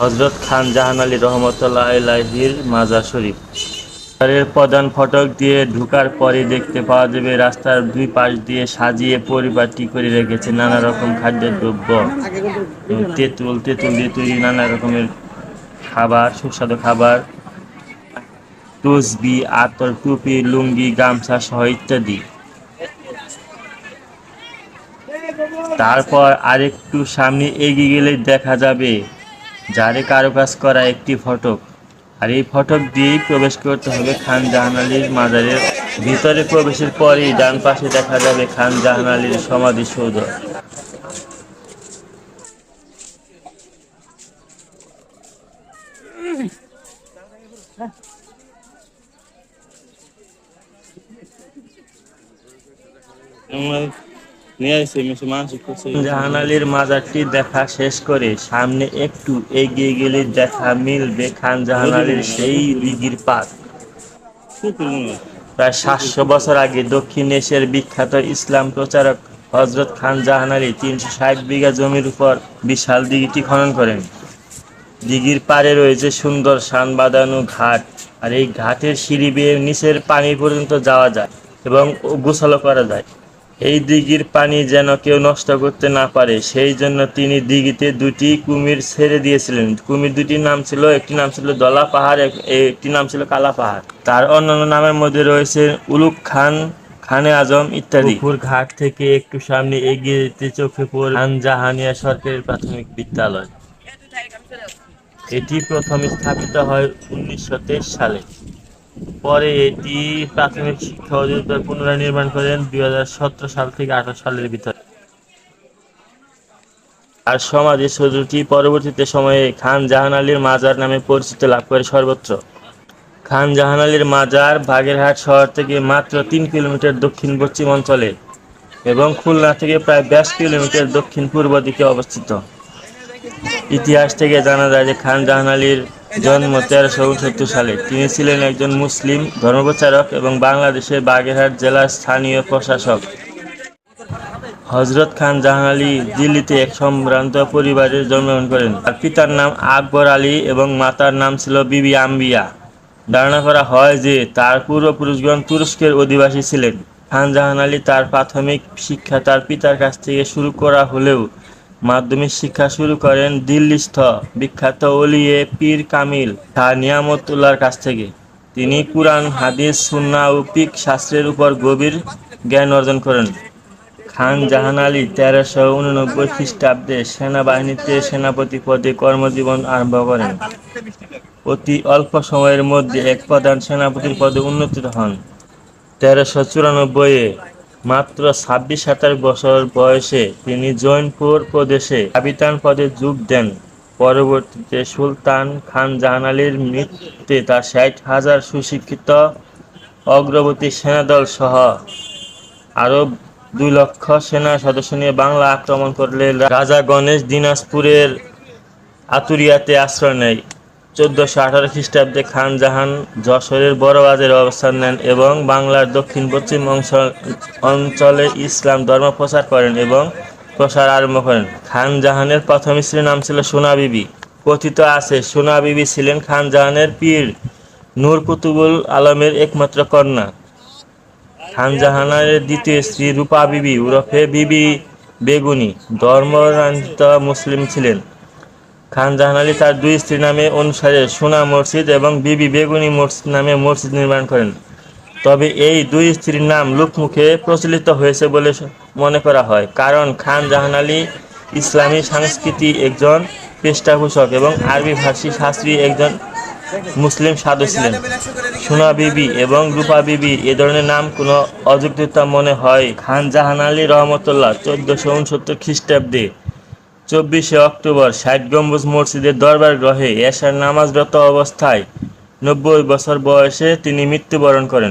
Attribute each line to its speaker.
Speaker 1: হজরত খান জাহান আলী রহমতুল্লাহ আলাহির মাজার শরীফ। মাজারের প্রধান ফটক দিয়ে ঢুকার পরে দেখতে পাওয়া যাবে রাস্তার দুই পাশ দিয়ে সাজিয়ে পরিপাটি করে রেখেছে নানা রকম খাদ্যের দ্রব্য তেঁতুল তেঁতুল দিয়ে তৈরি নানা রকমের খাবার, সুস্বাদু খাবার, তসবি, আতর, টুপি, লুঙ্গি, গামছা সহ ইত্যাদি। তারপর আরেকটু সামনে এগিয়ে গেলে দেখা যাবে জারে কারুকাজ করা একটি ফটক, আর এই ফটক দিয়েই প্রবেশ করতে হবে খান জাহান আলীর মাজারের ভিতরে প্রবেশের পরেই ডান পাশে দেখা যাবে খান জাহান আলীর সমাধিসৌধ জাহান আলীর মাজারটি দেখা শেষ করে সামনে একটু এগিয়ে গেলে দেখা মিলবে খান জাহান আলীর সেই দিঘির পাত। প্রায় সাতশো বছর আগে দক্ষিণ এশিয়ার বিখ্যাত ইসলাম প্রচারক হজরত খান জাহান আলী তিনশো ষাট বিঘা জমির উপর বিশাল দিঘিটি খনন করেন। দিঘির পাড়ে রয়েছে সুন্দর শান বাঁধানো ঘাট আর এই ঘাটের সিঁড়ি বেয়ে নিচের পানি পর্যন্ত যাওয়া যায় এবং গোসলও করা যায়। এই দিঘির পানি যেন কেউ নষ্ট করতে না পারে সেই জন্য তিনি দিঘিতে দুটি কুমির ছেড়ে দিয়েছিলেন। কুমির দুটির নাম ছিল একটি নাম ছিল দলা পাহাড় একটি নাম ছিল কালা পাহাড়। তার অন্যান্য নামের মধ্যে রয়েছে উলুক খান খানে আজম ইত্যাদি। পুকুর ঘাট থেকে একটু সামনে এগিয়ে যেতে চোখে পড়ে খান জাহানিয়া সরকারি প্রাথমিক বিদ্যালয়। এটি প্রথম স্থাপিত হয় উনিশশো সালে। পরে এটি প্রাথমিক শিক্ষা অধিদপ্তর পুনরায় নির্মাণ করেন দুই সাল থেকে আঠারো সালের ভিতরে। আর সমাধি সৌধটি পরবর্তীতে সময়ে খান জাহান আলীর মাজার নামে পরিচিত লাভ করে সর্বত্র। খান জাহান আলীর মাজার বাগেরহাট শহর থেকে মাত্র তিন কিলোমিটার দক্ষিণ পশ্চিম অঞ্চলে এবং খুলনা থেকে প্রায় বাইশ কিলোমিটার দক্ষিণ পূর্ব দিকে অবস্থিত। ইতিহাস থেকে জানা যায় যে খান জাহান আলীর জন্ম তেরোশো উনসত্তর সালে। তিনি ছিলেন একজন মুসলিম ধর্মপ্রচারক এবং বাংলাদেশের বাগেরহাট জেলার স্থানীয় প্রশাসক। হজরত খান জাহান আলী দিল্লিতে এক সম্ভ্রান্ত পরিবারে জন্মগ্রহণ করেন। তার পিতার নাম আকবর আলী এবং মাতার নাম ছিল বিবি আম্বিয়া। ধারণা করা হয় যে তার পূর্বপুরুষগণ তুরস্কের অধিবাসী ছিলেন। খান জাহান আলী তার প্রাথমিক শিক্ষা তার পিতার কাছ থেকে শুরু করা হলেও মাধ্যমিক শিক্ষা শুরু করেন দিল্লিস্থ বিখ্যাত ওলিয়ে পীর কামিল শাহ নিয়ামতুল্লাহর কাছ থেকে। তিনি কুরআন, হাদিস সুন্না ও পিক শাস্ত্রের উপর গভীর জ্ঞান অর্জন করেন। খান জাহান আলী তেরোশো উননব্বই খ্রিস্টাব্দে সেনাবাহিনীতে সেনাপতি পদে কর্মজীবন আরম্ভ করেন। অতি অল্প সময়ের মধ্যে এক প্রধান সেনাপতির পদে উন্নীত হন। তেরোশো চুরানব্বইয়ে মাত্র ছাব্বিশ সাতাশ বছর বয়সে তিনি জৈনপুর প্রদেশে কাবিতান পদে যোগ দেন। পরবর্তীতে সুলতান খান জাহান আলীর মৃত্যুতে তার ষাট হাজার সুশিক্ষিত অগ্রবর্তী সেনাদল সহ আরও দুই লক্ষ সেনা সদস্য নিয়ে বাংলা আক্রমণ করলে রাজা গণেশ দিনাজপুরের আতুরিয়াতে আশ্রয় নেয়। চোদ্দশো আঠারো খ্রিস্টাব্দে খান জাহান যশোরের বড় বাজারে অবস্থান নেন এবং বাংলার দক্ষিণ পশ্চিম অংশ, অঞ্চলে ইসলাম ধর্ম প্রচার করেন এবং প্রসার আরম্ভ করেন। খান জাহানের প্রথম স্ত্রীর নাম ছিল সোনা বিবি। কথিত আছে, সোনা বিবি ছিলেন খান জাহানের পীর নূর কুতুবুল আলমের একমাত্র কন্যা। খান জাহানের দ্বিতীয় স্ত্রী রূপা বিবি, উরফে বিবি বেগুনি। ধর্মরান্বিত মুসলিম ছিলেন। খান জাহান আলী তার দুই স্ত্রী নামে অনুসারে সোনা মসজিদ এবং বিবি বেগুনি মসজিদ নামে মসজিদ নির্মাণ করেন। তবে এই দুই স্ত্রীর নাম লোকমুখে প্রচলিত হয়েছে বলে মনে করা হয়। কারণ খান জাহান আলী ইসলামী সংস্কৃতি একজন পৃষ্ঠপোষক এবং আরবি ভাষী শাস্ত্রী একজন মুসলিম সাধু ছিলেন। সোনা বিবি এবং রূপা বিবি এ ধরনের নাম কোনো অযুক্তিতা মনে হয়। খান জাহান আলী রহমতুল্লাহ চোদ্দশো উনসত্তর খ্রিস্টাব্দে চব্বিশে অক্টোবর ষাট গম্বুজ মসজিদের দরবার গ্রহে এশার নামাজরত অবস্থায় নব্বই বছর বয়সে তিনি মৃত্যুবরণ করেন।